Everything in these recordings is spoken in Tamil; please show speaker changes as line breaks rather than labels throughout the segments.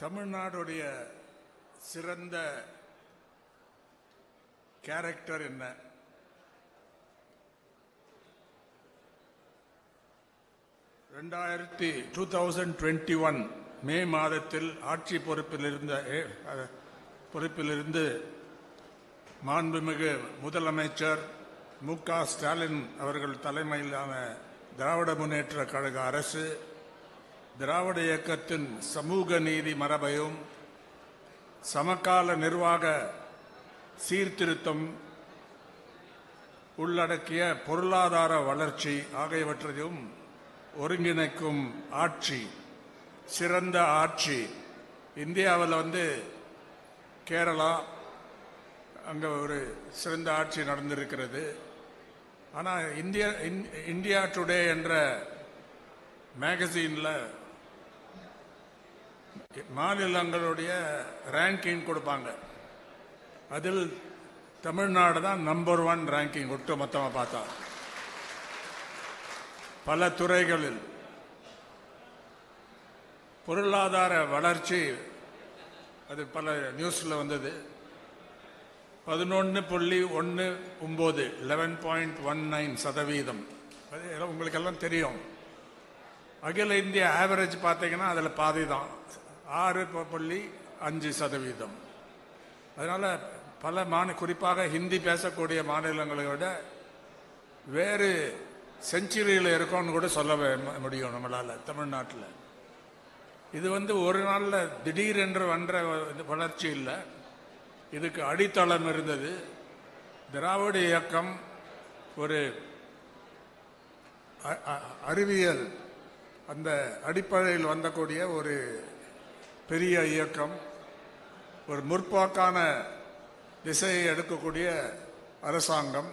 தமிழ்நாடுடைய சிறந்த கேரக்டர் என்ன? ரெண்டாயிரத்தி two thousand twenty one May மாதத்தில் ஆட்சி பொறுப்பில் இருந்த ஏ, பொறுப்பிலிருந்து மாண்புமிகு முதலமைச்சர் மு க ஸ்டாலின் அவர்கள் தலைமையிலான திராவிட முன்னேற்ற கழக அரசு திராவிட இயக்கத்தின் சமூக நீதி மரபையும் சமகால நிர்வாக சீர்திருத்தம் உள்ளடக்கிய பொருளாதார வளர்ச்சி ஆகியவற்றையும் ஒருங்கிணைக்கும் ஆட்சி சிறந்த ஆட்சி. இந்தியாவில் வந்து கேரளா அங்கே ஒரு சிறந்த ஆட்சி நடந்திருக்கிறது. ஆனால் இந்தியா இந்- இந்தியா டுடே என்ற மேகசீனில் மாநிலங்களுடைய ரேங்கிங் கொடுப்பாங்க. அதில் தமிழ்நாடு தான் நம்பர் ஒன் ரேங்கிங் ஒட்டு மொத்தமாக பார்த்தா. பல துறைகளில் பொருளாதார வளர்ச்சி அது பல நியூஸில் வந்தது. பதினொன்று புள்ளி ஒன்று ஒம்பது லெவன் பாயிண்ட் ஒன் நைன் சதவீதம். அது எல்லாம் உங்களுக்கெல்லாம் தெரியும். அகில இந்திய ஆவரேஜ் பார்த்தீங்கன்னா அதில் பாதி தான் ஆறு புள்ளி அஞ்சு சதவீதம். அதனால் பல மாநில குறிப்பாக ஹிந்தி பேசக்கூடிய மாநிலங்களை விட வேறு செஞ்சுரியில் இருக்கோன்னு கூட சொல்ல முடியும் நம்மளால் தமிழ்நாட்டில். இது வந்து ஒரு நாளில் திடீரென்று வன்ற வளர்ச்சி இல்லை. இதுக்கு அடித்தளம் இருந்தது. திராவிட இயக்கம் ஒரு அ- அ- அறிவியல் அந்த அடிப்படையில் வந்தக்கூடிய ஒரு பெரிய இயக்கம் ஒரு முற்போக்கான திசையை எடுக்கக்கூடிய அரசாங்கம்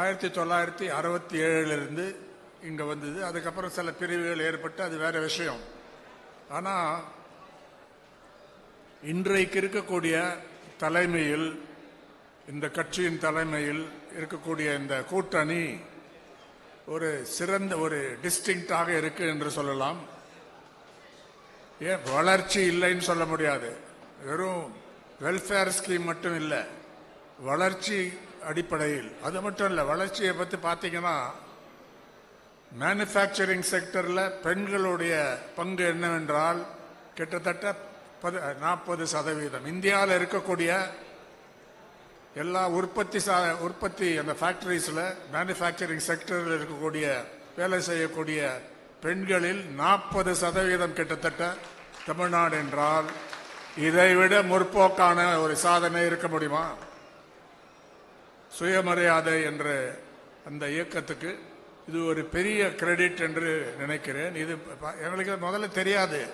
ஆயிரத்தி தொள்ளாயிரத்தி அறுபத்தி ஏழுலேருந்து இங்கே வந்தது. அதுக்கப்புறம் சில பிரிவுகள் ஏற்பட்டு அது வேறு விஷயம். ஆனால் இன்றைக்கு இருக்கக்கூடிய தலைமையில் இந்த கட்சியின் தலைமையில் இருக்கக்கூடிய இந்த கூட்டணி ஒரு சிறந்த ஒரு டிஸ்டிங்டாக இருக்குது என்று சொல்லலாம். ஏன் வளர்ச்சி இல்லைன்னு சொல்ல முடியாது. வெறும் வெல்ஃபேர் ஸ்கீம் மட்டும் இல்லை வளர்ச்சி அடிப்படையில். அது மட்டும் இல்லை வளர்ச்சியை பற்றி பார்த்தீங்கன்னா மேனுஃபேக்சரிங் செக்டரில் பெண்களுடைய பங்கு என்னவென்றால் கிட்டத்தட்ட பது நாற்பது சதவீதம். இந்தியாவில் இருக்கக்கூடிய எல்லா உற்பத்தி சா உற்பத்தி அந்த ஃபேக்டரிஸில் மேனுஃபேக்சரிங் செக்டரில் இருக்கக்கூடிய வேலை செய்யக்கூடிய பெண்களில் நாற்பது சதவீதம் கிட்டத்தட்ட தமிழ்நாடு என்றால் இதைவிட முற்போக்கான ஒரு சாதனை இருக்க முடியுமா? சுயமரியாதை என்ற அந்த இயக்கத்துக்கு இது ஒரு பெரிய கிரெடிட் என்று நினைக்கிறேன். இது எங்களுக்கு முதல்ல தெரியாது.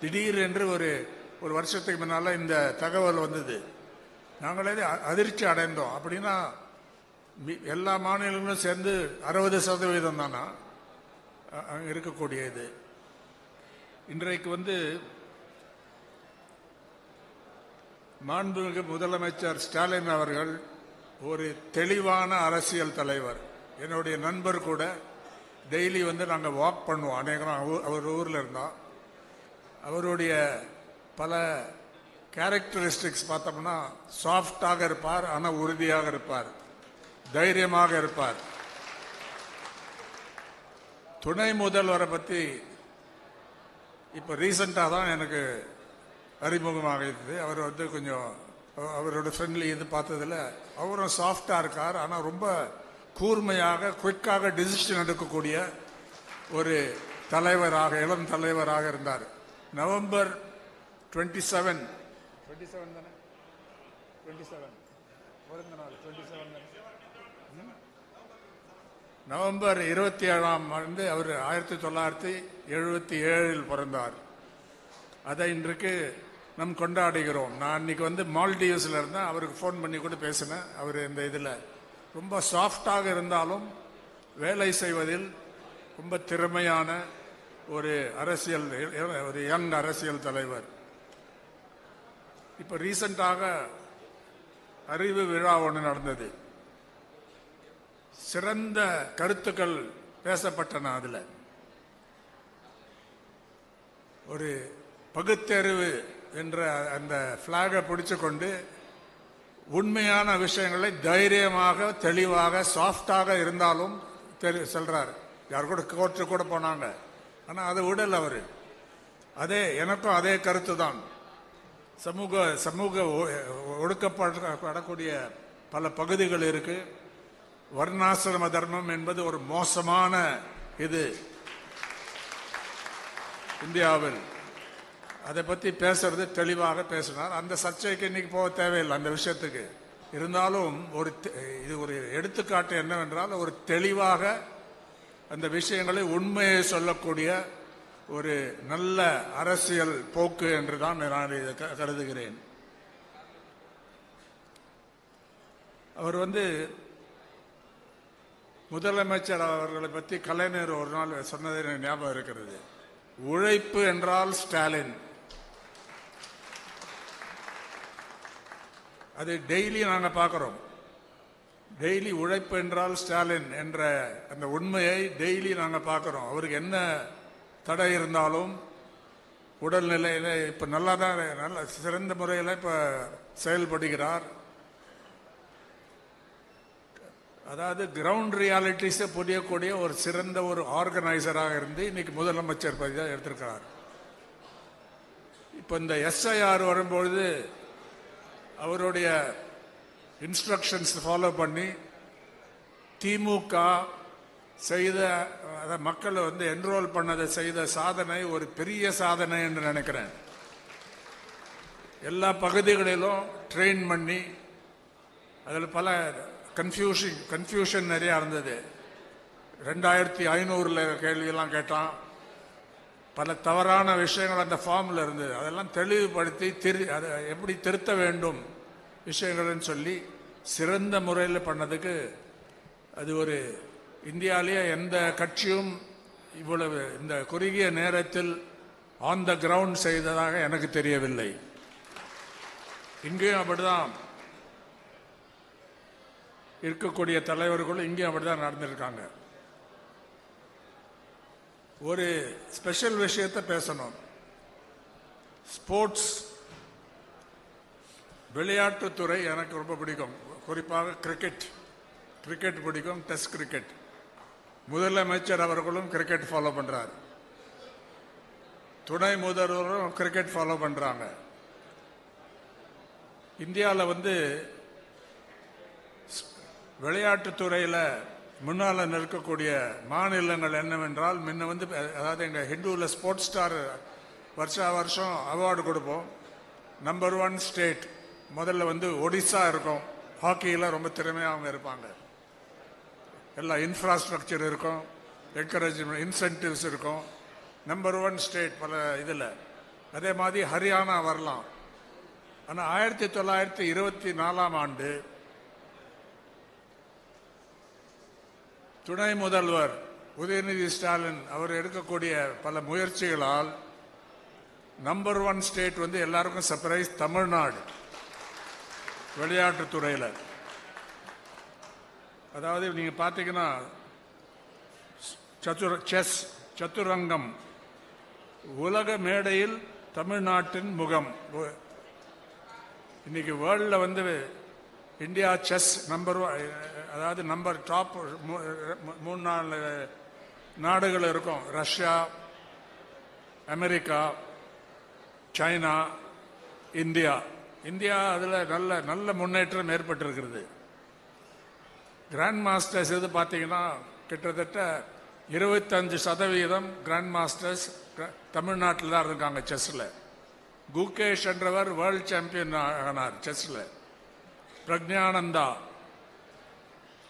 திடீர் என்று ஒரு ஒரு வருஷத்துக்கு முன்னால் இந்த தகவல் வந்தது. நாங்களே அதிர்ச்சி அடைந்தோம். அப்படின்னா எல்லா மாநிலங்களும் சேர்ந்து அறுபது சதவீதம் தானா? இருக்கக்கூடிய இது இன்றைக்கு வந்து மாண்புமிகு முதலமைச்சர் ஸ்டாலின் அவர்கள் ஒரு தெளிவான அரசியல் தலைவர். என்னுடைய நண்பர் கூட டெய்லி வந்து நாங்கள் வாக் பண்ணுவோம். அநேகம் அவர் ஊரில் இருந்தோம் அவருடைய பல கேரக்டரிஸ்டிக்ஸ் பார்த்தோம்னா சாஃப்டாக இருப்பார் ஆனால் உறுதியாக இருப்பார். தைரியமாக இருப்பார். துணை முதல்வரை பற்றி இப்போ ரீசண்டாக தான் எனக்கு அறிமுகமாக இருந்தது அவர் வந்து கொஞ்சம் அவரோட ஃப்ரெண்ட்லி இது பார்த்ததுல அவரும் சாஃப்டாக இருக்கார். ஆனால் ரொம்ப கூர்மையாக குயிக்காக டிசிஷன் எடுக்கக்கூடிய ஒரு தலைவராக இளம் தலைவராக இருந்தார். November twenty seven twenty seven தானே? டுவெண்ட்டி செவன் பிறந்த நாள் டுவெண்ட்டி செவன் தானே நவம்பர் இருபத்தி ஏழாம் ஆண்டு அவர் ஆயிரத்தி தொள்ளாயிரத்தி எழுபத்தி ஏழில் பிறந்தார். அதை இன்றைக்கு நம் கொண்டாடுகிறோம். நான் இன்னைக்கு வந்து மால்டீவ்ஸில் இருந்தேன் அவருக்கு ஃபோன் பண்ணி கூட பேசினேன். அவர் இந்த இதில் ரொம்ப சாஃப்டாக இருந்தாலும் வேலை செய்வதில் ரொம்ப திறமையான ஒரு அரசியல் ஒரு யங் அரசியல் தலைவர். இப்போ ரீசண்டாக அறிவு விழா ஒன்று நடந்தது. சிறந்த கருத்துக்கள் பேசப்பட்டன அதில். ஒரு பகுத்தறிவு என்ற அந்த ஃப்ளாகை பிடிச்சு கொண்டு உண்மையான விஷயங்களை தைரியமாக தெளிவாக சாஃப்டாக இருந்தாலும் தெரி சொல்கிறார் யார் கூட கோர்ட்டு கூட போனாங்க. ஆனால் அதை விடல அவர். அதே எனக்கும் அதே கருத்து தான். சமூக சமூக ஒ- ஒடுக்கப்படக்கூடிய பல பகுதிகள் இருக்குது வர்ணாசிரம தர்மம் என்பது ஒரு மோசமான இது. இந்தியாவில். அதை பற்றி பேசுறது தெளிவாக பேசினார். அந்த சர்ச்சைக்கு இன்னைக்கு போக தேவையில்லை அந்த விஷயத்துக்கு. இருந்தாலும் ஒரு தெ- இது ஒரு எடுத்துக்காட்டு என்னவென்றால் ஒரு தெளிவாக அந்த விஷயங்களை உண்மையை சொல்லக்கூடிய ஒரு நல்ல அரசியல் போக்கு என்று தான் நான் இதை க- கருதுகிறேன். அவர் வந்து முதலமைச்சர் அவர்களை பற்றி கலைஞர் ஒரு நாள் சொன்னது எனக்கு ஞாபகம் இருக்கிறது. உழைப்பு என்றால் ஸ்டாலின். அது டெய்லி நாங்கள் பார்க்குறோம். டெய்லி உழைப்பு என்றால் ஸ்டாலின் என்ற அந்த உண்மையை டெய்லி நாங்கள் பார்க்குறோம். அவருக்கு என்ன தடை இருந்தாலும் உடல்நிலையில் இப்போ நல்லா தான் நல்ல சிறந்த முறையில் இப்போ செயல்படுகிறார். அதாவது கிரவுண்ட் ரியாலிட்டிஸை புரியக்கூடிய ஒரு சிறந்த ஒரு ஆர்கனைசராக இருந்து இன்னைக்கு முதலமைச்சர் பதவியாக எடுத்திருக்கிறார். இப்போ இந்த எஸ்ஐஆர் வரும்பொழுது அவருடைய இன்ஸ்ட்ரக்ஷன்ஸ் ஃபாலோ பண்ணி திமுக செய்த அதை மக்களை வந்து என்ரோல் பண்ணதை செய்த சாதனை ஒரு பெரிய சாதனை என்று நினைக்கிறேன். எல்லா பகுதிகளிலும் ட்ரெயின் பண்ணி அதில் பல கன்ஃபியூஷிங் கன்ஃபியூஷன் நிறையா இருந்தது ரெண்டாயிரத்தி ஐநூறுல கேள்வியெல்லாம் கேட்டான். பல தவறான விஷயங்கள் அந்த ஃபார்மில் இருந்தது. அதெல்லாம் தெளிவுபடுத்தி திரு அதை எப்படி திருத்த வேண்டும் விஷயங்கள்னு சொல்லி சிறந்த முறையில் பண்ணதுக்கு அது ஒரு இந்தியாவிலேயே எந்த கட்சியும் இவ்வளவு இந்த குறுகிய நேரத்தில் ஆன் த கிரவுண்ட் செய்ததாக எனக்கு தெரியவில்லை. இங்கேயும் அப்படிதான். இருக்கக்கூடிய தலைவர்களும் இங்கேயும் அப்படிதான் நடந்திருக்காங்க. ஒரு ஸ்பெஷல் விஷயத்தை பேசணும். ஸ்போர்ட்ஸ் விளையாட்டுத்துறை எனக்கு ரொம்ப பிடிக்கும். குறிப்பாக கிரிக்கெட் கிரிக்கெட் பிடிக்கும் டெஸ்ட் கிரிக்கெட் முதலமைச்சர் அவர்களும் கிரிக்கெட் ஃபாலோ பண்ணுறார் துணை முதல்வரும் கிரிக்கெட் ஃபாலோ பண்ணுறாங்க இந்தியாவில் வந்து விளையாட்டுத்துறையில் முன்னால் நிற்கக்கூடிய மாநிலங்கள் என்னவென்றால் முன்ன வந்து அதாவது எங்கள் ஹிந்துவில் ஸ்போர்ட்ஸ் ஸ்டார் வருஷா வருஷம் அவார்டு கொடுப்போம். நம்பர் ஒன் ஸ்டேட் முதல்ல வந்து ஒடிசா இருக்கும். ஹாக்கியில் ரொம்ப திறமையாக அவங்க இருப்பாங்க. எல்லா இன்ஃப்ராஸ்ட்ரக்சர் இருக்கும். என்கரேஜ்மெண்ட் இன்சென்டிவ்ஸ் இருக்கும். நம்பர் ஒன் ஸ்டேட் பல இதில். அதே மாதிரி ஹரியானா வரலாம். ஆனால் ஆயிரத்தி தொள்ளாயிரத்தி இருபத்தி நாலாம் ஆண்டு துணை முதல்வர் உதயநிதி ஸ்டாலின் அவர் எடுக்கக்கூடிய பல முயற்சிகளால் நம்பர் ஒன் ஸ்டேட் வந்து எல்லாருக்கும் சர்ப்ரைஸ் தமிழ்நாடு விளையாட்டுத்துறையில் அதாவது நீங்கள் பார்த்தீங்கன்னா சத்துர செஸ் சதுரங்கம் உலக மேடையில் தமிழ்நாட்டின் முகம். இன்னைக்கு வேர்ல்டில் வந்து இந்தியா செஸ் நம்பர் அதாவது நம்பர் டாப் மூணு நாலு நாடுகள் இருக்கும். Russia America China India India அதில் நல்ல நல்ல முன்னேற்றம் ஏற்பட்டிருக்கிறது. கிராண்ட் மாஸ்டர்ஸ் இது பார்த்தீங்கன்னா கிட்டத்தட்ட இருபத்தஞ்சு சதவீதம் கிராண்ட் மாஸ்டர்ஸ் தமிழ்நாட்டில் தான் இருக்காங்க செஸ்ஸில் குகேஷ் என்றவர் வேர்ல்ட் சாம்பியன் ஆனார் செஸ்ஸில் பிரக்ஞானந்தா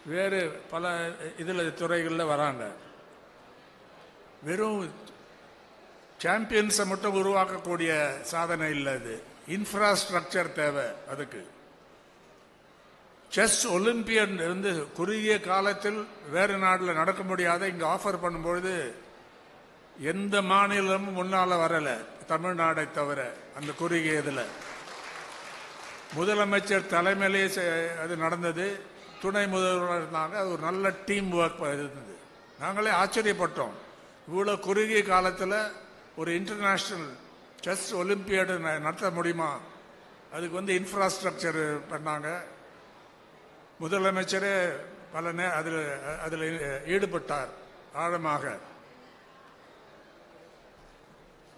வேறு பல இதில் துறைகளில் வராங்க. வெறும் சாம்பியன்ஸை மட்டும் உருவாக்கக்கூடிய சாதனை இல்லை அது. இன்ஃப்ராஸ்ட்ரக்சர் தேவை அதுக்கு. செஸ் ஒலிம்பியன் இருந்து குறுகிய காலத்தில் வேறு நாட்டில் நடக்க முடியாத இங்கே ஆஃபர் பண்ணும்பொழுது எந்த மாநிலமும் முன்னால் வரலை. தமிழ்நாடை தவிர அந்த குறுகிய இதில். முதலமைச்சர் தலைமையிலேயே செ- அது நடந்தது. துணை முதல்வர் இருந்தாங்க. அது ஒரு நல்ல டீம் ஒர்க் இருந்தது. நாங்களே ஆச்சரியப்பட்டோம். இவ்வளோ குறுகிய காலத்தில் ஒரு இன்டர்நேஷ்னல் செஸ் ஒலிம்பியாடு ந- நடத்த முடியுமா? அதுக்கு வந்து இன்ஃப்ராஸ்ட்ரக்சர் பண்ணாங்க. முதலமைச்சரே பல நே அதில் அதில் ஈடுபட்டார் ஆழமாக.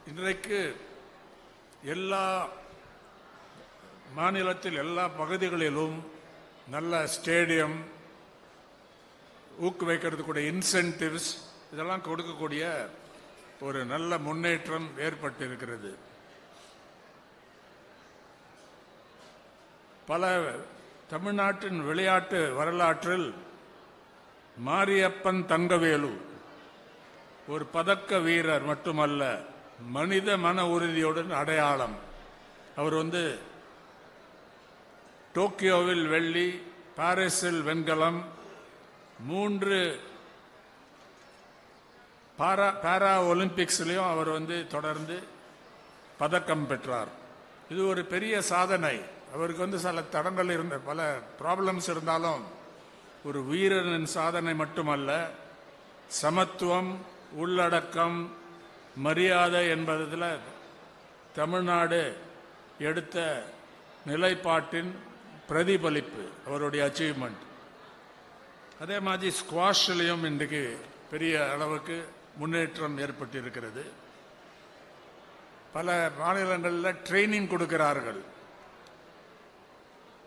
இன்றைக்கு எல்லா மாநிலத்தில் எல்லா பகுதிகளிலும் நல்ல ஸ்டேடியம் ஊக்குவிக்கிறதுக்கூடிய இன்சென்டிவ்ஸ் இதெல்லாம் கொடுக்கக்கூடிய ஒரு நல்ல முன்னேற்றம் ஏற்பட்டிருக்கிறது. பல தமிழ்நாட்டின் விளையாட்டு வரலாற்றில் மாரியப்பன் தங்கவேலு ஒரு பதக்க வீரர் மட்டுமல்ல மனித மன உறுதியுடன் அடையாளம். அவர் வந்து டோக்கியோவில் வெள்ளி பாரிஸில் வெண்கலம் மூன்று பாரா பாரா ஒலிம்பிக்ஸ்லையும் அவர் வந்து தொடர்ந்து பதக்கம் பெற்றார். இது ஒரு பெரிய சாதனை. அவருக்கு வந்து சில தடங்கள் இருந்த பல ப்ராப்ளம்ஸ் இருந்தாலும் ஒரு வீரனின் சாதனை மட்டுமல்ல சமத்துவம் உள்ளடக்கம் மரியாதை என்பதில் தமிழ்நாடு எடுத்த நிலைப்பாட்டின் பிரதிபலிப்பு அவருடைய அச்சீவ்மெண்ட் அதே மாதிரி ஸ்குவாஷ்லையும் இன்றைக்கு பெரிய அளவுக்கு முன்னேற்றம் ஏற்பட்டிருக்கிறது. பல மாநிலங்களில் ட்ரைனிங் கொடுக்கிறார்கள்.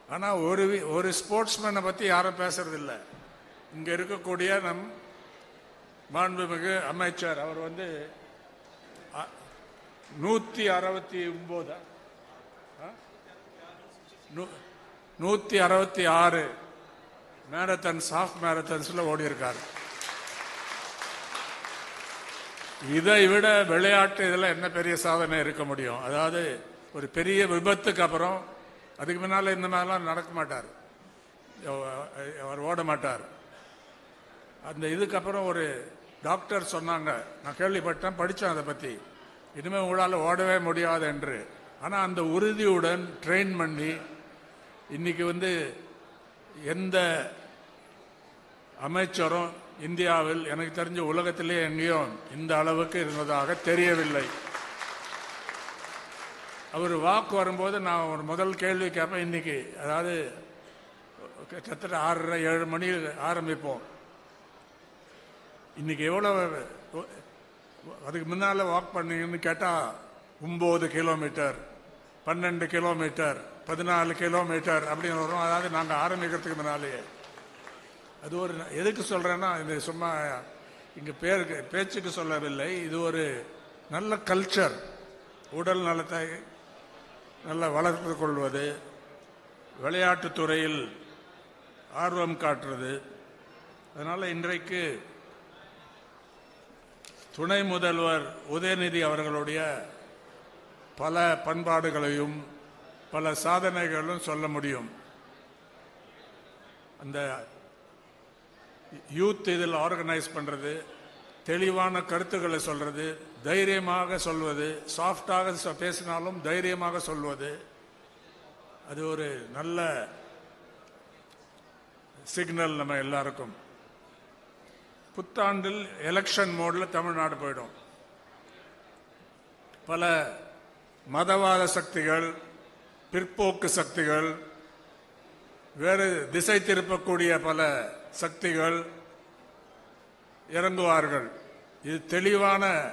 ஆனால் ஒரு ஒரு ஸ்போர்ட்ஸ்மேனை பற்றி யாரும் பேசுறதில்ல. இங்கே இருக்கக்கூடிய நம் மாண்புமிகு அமைச்சர் அவர் வந்து அ- நூற்றி அறுபத்தி ஒம்போதா? நூற்றி அறுபத்தி ஆறு மேரத்தன்ஸ் ஹாஃப் மேரத்தன்ஸில் ஓடி இருக்கார் இதை விட விளையாட்டு இதில் என்ன பெரிய சாதனை இருக்க முடியும்? அதாவது ஒரு பெரிய விபத்துக்கு அப்புறம் அதுக்கு முன்னால் இந்த மாதிரிலாம் நடக்க மாட்டார். அவர் ஓட மாட்டார். அந்த இதுக்கப்புறம் ஒரு டாக்டர் சொன்னாங்க. நான் கேள்விப்பட்டேன் படித்தேன் அதை பற்றி. இனிமேல் உங்களால் ஓடவே முடியாது என்று. ஆனால் அந்த உறுதியுடன் ட்ரெயின் பண்ணி இன்னைக்கு வந்து எந்த அமைச்சரும் இந்தியாவில் எனக்கு தெரிஞ்ச உலகத்திலே எங்கேயும் இந்த அளவுக்கு இருந்ததாக தெரியவில்லை. அவர் வாக்கு வரும்போது நான் ஒரு முதல் கேள்வி கேட்பேன் இன்னைக்கு அதாவது கிட்டத்தட்ட ஆறரை ஏழு மணி ஆரம்பிப்போம். இன்னைக்கு எவ்வளோ அதுக்கு முன்னால் வாக் பண்ணீங்கன்னு கேட்டால் ஒம்பது கிலோமீட்டர் பன்னெண்டு கிலோமீட்டர் பதினாலு கிலோமீட்டர் அப்படின்னு வரும். அதாவது நாங்கள் ஆரம்பிக்கிறதுக்கு முன்னாலேயே. அது ஒரு எதுக்கு சொல்கிறேன்னா இது சும்மா இங்கே பேருக்கு பேச்சுக்கு சொல்லவில்லை. இது ஒரு நல்ல கல்ச்சர் உடல் நலத்தை நல்லா வளர்த்து கொள்வது விளையாட்டுத்துறையில் ஆர்வம் காட்டுறது. அதனால் இன்றைக்கு துணை முதல்வர் உதயநிதி அவர்களுடைய பல பண்பாடுகளையும் பல சாதனைகளும் சொல்ல முடியும். அந்த யூத் இதில் ஆர்கனைஸ் பண்ணுறது தெளிவான கருத்துக்களை சொல்கிறது தைரியமாக சொல்வது சாஃப்டாக பேசினாலும் தைரியமாக சொல்வது அது ஒரு நல்ல சிக்னல் நம்ம எல்லாருக்கும். புத்தாண்டில் எலெக்ஷன் மோடில் தமிழ்நாடு போயிடும். பல மதவாத சக்திகள் பிற்போக்கு சக்திகள் வேறு திசை திருப்பக்கூடிய பல சக்திகள் இறங்குவார்கள். இது தெளிவான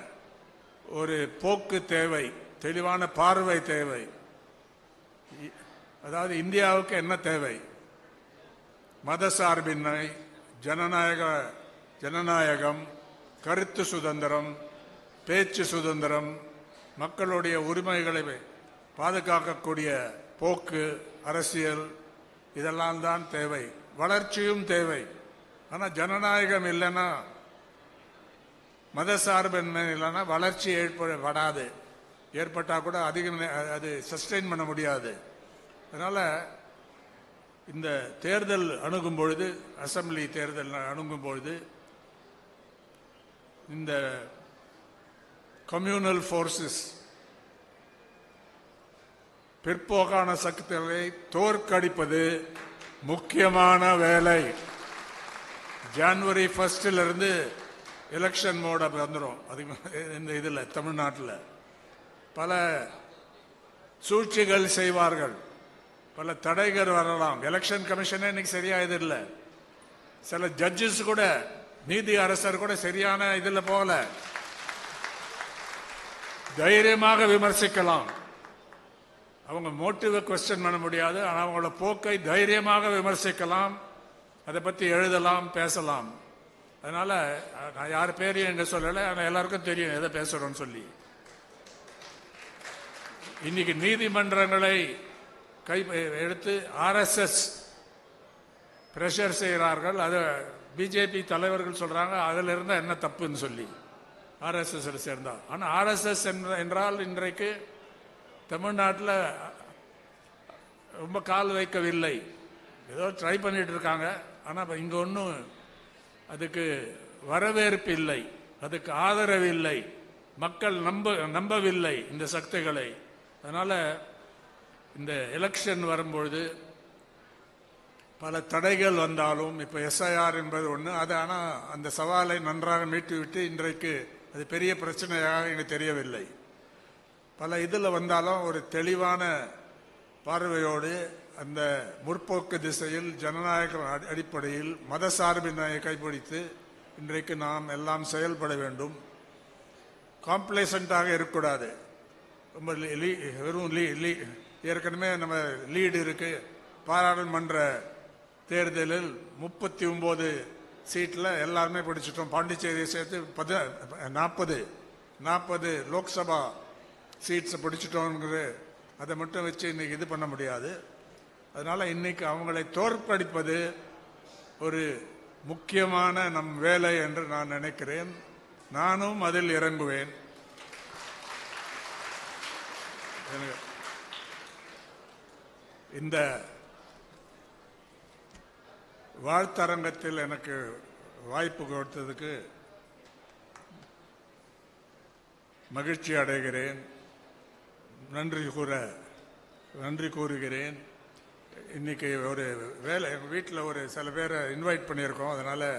ஒரு போக்கு தேவை தெளிவான பார்வை தேவை. இ- அதாவது இந்தியாவுக்கு என்ன தேவை? மத சார்பின்மை ஜனநாயக ஜனநாயகம் கருத்து சுதந்திரம் பேச்சு சுதந்திரம் மக்களுடைய உரிமைகளை பாதுகாக்கக்கூடிய போக்கு அரசியல் இதெல்லாம் தான் தேவை. வளர்ச்சியும் தேவை. ஆனால் ஜனநாயகம் இல்லைன்னா மதசார்பின்மை இல்லைன்னா வளர்ச்சி ஏற்படாது ஏற்பட்டால் கூட அதிகம் அது சஸ்டெயின் பண்ண முடியாது. அதனால் இந்த தேர்தல் அணுகும் பொழுது அசம்பிளி தேர்தல் அணுகும் பொழுது இந்த கம்யூனல் ஃபோர்ஸஸ் பிற்போக்கான சக்திகளை தோற்கடிப்பது முக்கியமான வேலை. ஜனவரி ஃபர்ஸ்ட்ல இருந்து எலெக்ஷன் மோட வந்துடும் அதுக்கு இந்த இதில் தமிழ்நாட்டில். பல சூழ்ச்சிகள் செய்வார்கள். பல தடைகள் வரலாம். எலெக்ஷன் கமிஷனே இன்னைக்கு சரியா இது இல்லை. சில ஜட்ஜஸ் கூட நீதி அரசர் கூட சரியான இதில் போகல. தைரியமாக விமர்சிக்கலாம். அவங்க மோட்டிவை கொஸ்டின் பண்ண முடியாது. ஆனால் அவங்களோட போக்கை தைரியமாக விமர்சிக்கலாம். அதை பற்றி எழுதலாம் பேசலாம். அதனால் நான் யார் பேரையும் எங்க சொல்லலை. ஆனால் எல்லாருக்கும் தெரியும் எதை பேசுகிறோன்னு சொல்லி. இன்னைக்கு நீதிமன்றங்களை கை எடுத்து ஆர்எஸ்எஸ் ப்ரெஷர் செய்கிறார்கள். அது பிஜேபி தலைவர்கள் சொல்கிறாங்க அதில் இருந்தால் என்ன தப்புன்னு சொல்லி. ஆர்எஸ்எஸ்ஸில் சேர்ந்தால் ஆனால் ஆர்எஸ்எஸ் என்றால் இன்றைக்கு தமிழ்நாட்டில் ரொம்ப கால் வைக்கவில்லை. ஏதோ ட்ரை பண்ணிட்டு இருக்காங்க. ஆனால் இங்கே ஒன்றும் அதுக்கு வரவேற்பு இல்லை. அதுக்கு ஆதரவு இல்லை. மக்கள் நம்ப நம்பவில்லை இந்த சக்திகளை. அதனால் இந்த எலெக்ஷன் வரும்பொழுது பல தடைகள் வந்தாலும் இப்போ எஸ்ஐஆர் என்பது ஒன்று அது ஆனால் அந்த சவாலை நன்றாக மீட்டுவிட்டு இன்றைக்கு அது பெரிய பிரச்சனையாக எனக்கு தெரியவில்லை. பல இதில் வந்தாலும் ஒரு தெளிவான பார்வையோடு அந்த முற்போக்கு திசையில் ஜனநாயக அடி- அடிப்படையில் மத சார்பினை கைப்பிடித்து இன்றைக்கு நாம் எல்லாம் செயல்பட வேண்டும். காம்ப்ளேசண்டாக இருக்கக்கூடாது. ரொம்ப வெறும் லீ லீ. ஏற்கனவே நம்ம லீடு இருக்கு. பாராளுமன்ற தேர்தலில் முப்பத்தி ஒம்பது சீட்டில் எல்லாருமே பிடிச்சிட்டோம். பாண்டிச்சேரியை சேர்த்து பத நாற்பது நாற்பது லோக்சபா சீட்ஸை பிடிச்சிட்டோங்கிற அதை மட்டும் வச்சு இன்னைக்கு இது பண்ண முடியாது. அதனால் இன்னைக்கு அவங்களை தோற்கடிப்பது ஒரு முக்கியமான நம் வேலை என்று நான் நினைக்கிறேன். நானும் அதில் இறங்குவேன். இந்த வாழ்த்தரங்கத்தில் எனக்கு வாய்ப்பு கொடுத்ததுக்கு மகிழ்ச்சி அடைகிறேன். நன்றி கூற நன்றி கூறுகிறேன். இன்னைக்கு ஒரு வேலை எங்கள் வீட்டில் ஒரு சில பேரை இன்வைட் பண்ணியிருக்கோம். அதனால்